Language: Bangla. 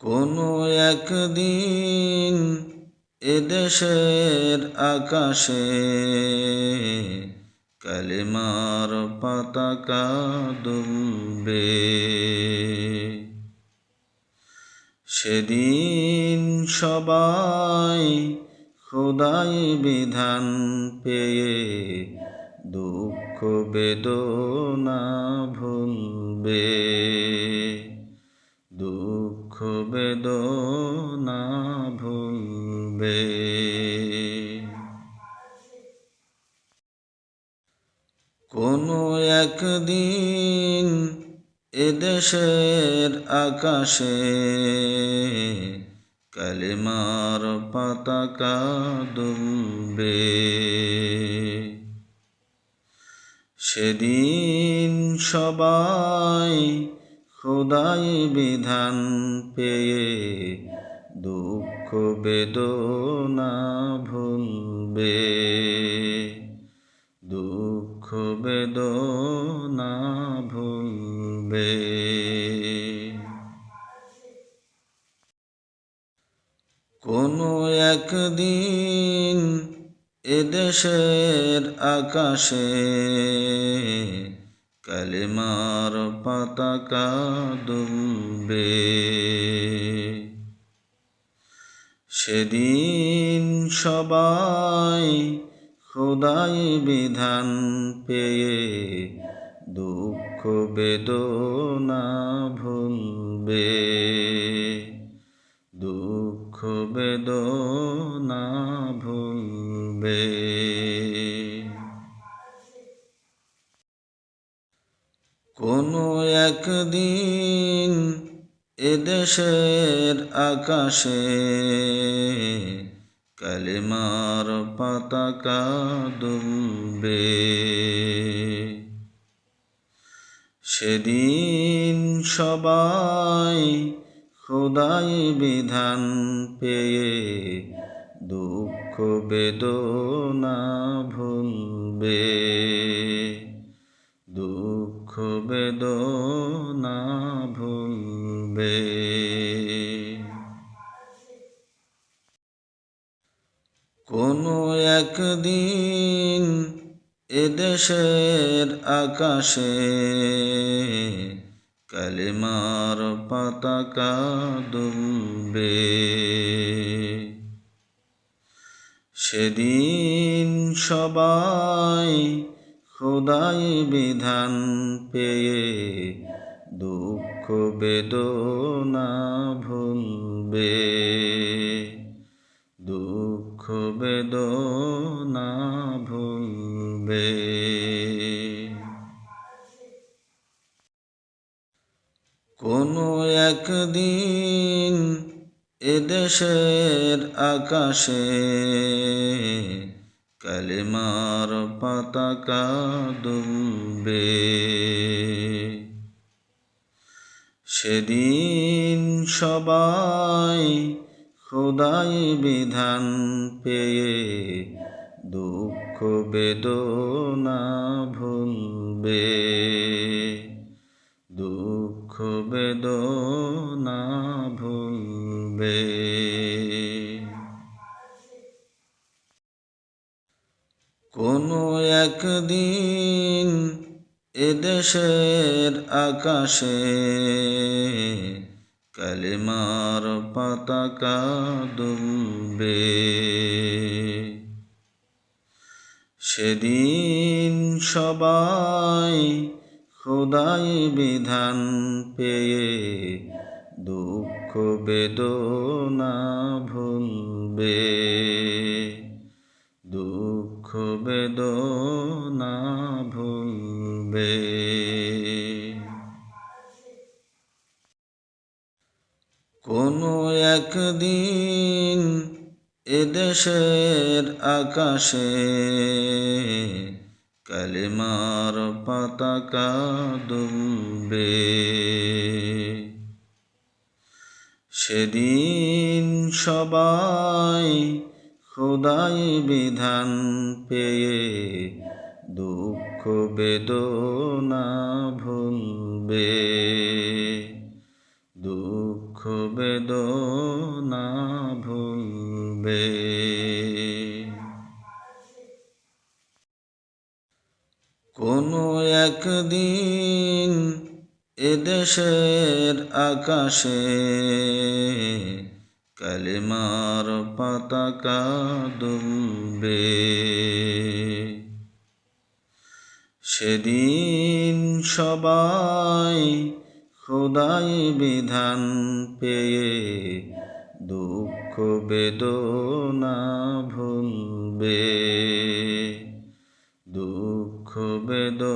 কোনো একদিন এদেশের আকাশে কালিমার পতাকা দুলবে সেদিন সবাই খোদাই বিধান পেয়ে দুঃখ বেদনা ভুলবে। দুঃখ বেদনা ভুলবে কোনো একদিন এদেশের আকাশে কালিমার পতাকা দুলবে। সেদিন সবাই খোদাই বিধান পেয়ে দুঃখ বেদনা ভুলবে। দুঃখ বেদনা ভুলবে। কোনো একদিন এদেশের আকাশে কালিমার পতাকা দুলবে সেদিন সবাই খোদাই বিধান পেয়ে দুঃখ বেদনা ভুলবে। দুঃখ বেদনা ভুলবে। কোনো একদিন এদেশের আকাশে কালিমার পাতাকা দুলবে সেদিন সবাই খোদাই বিধান পেয়ে দুঃখ বেদনা ভুলবে। বেদনা ভুলবে। কোনো একদিন এদেশের আকাশে কালিমার পতাকা দুলবে। সেদিন সবাই খোদাই বিধান পেয়ে দুঃখ বেদনা ভুলবে। দুঃখ বেদনা ভুলবে। কোনো একদিন এদেশের আকাশে কালিমার পতাকা দুলবে সেদিন সবাই খোদাই বিধান পেয়ে দুঃখ বেদনা ভুলবে। দুঃখ বেদনা ভুলবে কোনো একদিন এদেশের আকাশে কালিমার পতাকা দুলবে সেদিন সবাই খোদাই বিধান পেয়ে দুঃখ বেদনা ভুলবে। দুঃখ বেদনা কোনো একদিন এদেশের আকাশে কালিমার পতাকা দুলবে সেদিন সবাই খোদাই বিধান পেয়ে দুঃখ বেদনা ভুলবে। বেদনা ভুলবে। কোনো একদিন এদেশের আকাশে কালিমার পতাকা দুলবে। সেদিন সবাই খোদাই বিধান পেয়ে দুঃখ বেদনা ভুলবে। দুঃখ বেদনা